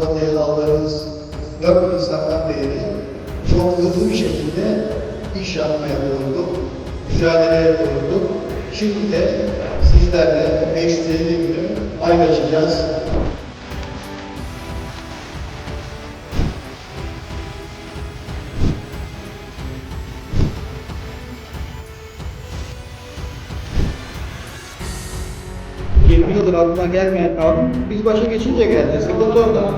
Allah'tan evladlarımız Rabbim insanlar değeri çok hızlı bir şekilde iş yapmaya bulunduk, mücadeleye bulunduk. Şimdi de sizlerle 550 günü paylaşacağız. Yirmi yıldır aklına gelmeyen biz başa geçince geldi. Sıkıntı orada.